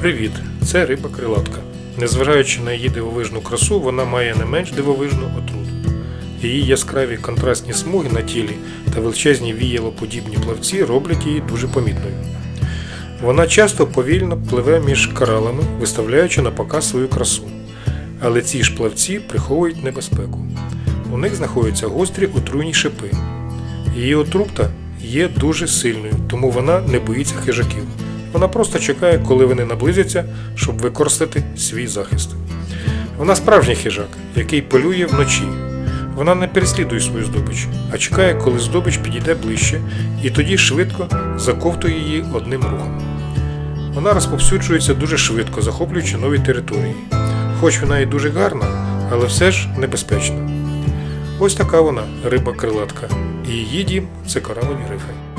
Привіт! Це риба крилатка. Незважаючи на її дивовижну красу, вона має не менш дивовижну отруту. Її яскраві контрастні смуги на тілі та величезні віялоподібні плавці роблять її дуже помітною. Вона часто повільно пливе між коралами, виставляючи на показ свою красу. Але ці ж плавці приховують небезпеку. У них знаходяться гострі отруйні шипи. Її отрута є дуже сильною, тому вона не боїться хижаків. Вона просто чекає, коли вони наблизяться, щоб використати свій захист. Вона справжній хижак, який полює вночі. Вона не переслідує свою здобич, а чекає, коли здобич підійде ближче, і тоді швидко заковтує її одним рухом. Вона розповсюджується дуже швидко, захоплюючи нові території. Хоч вона і дуже гарна, але все ж небезпечна. Ось така вона риба крилатка, і її дім це коралові рифи.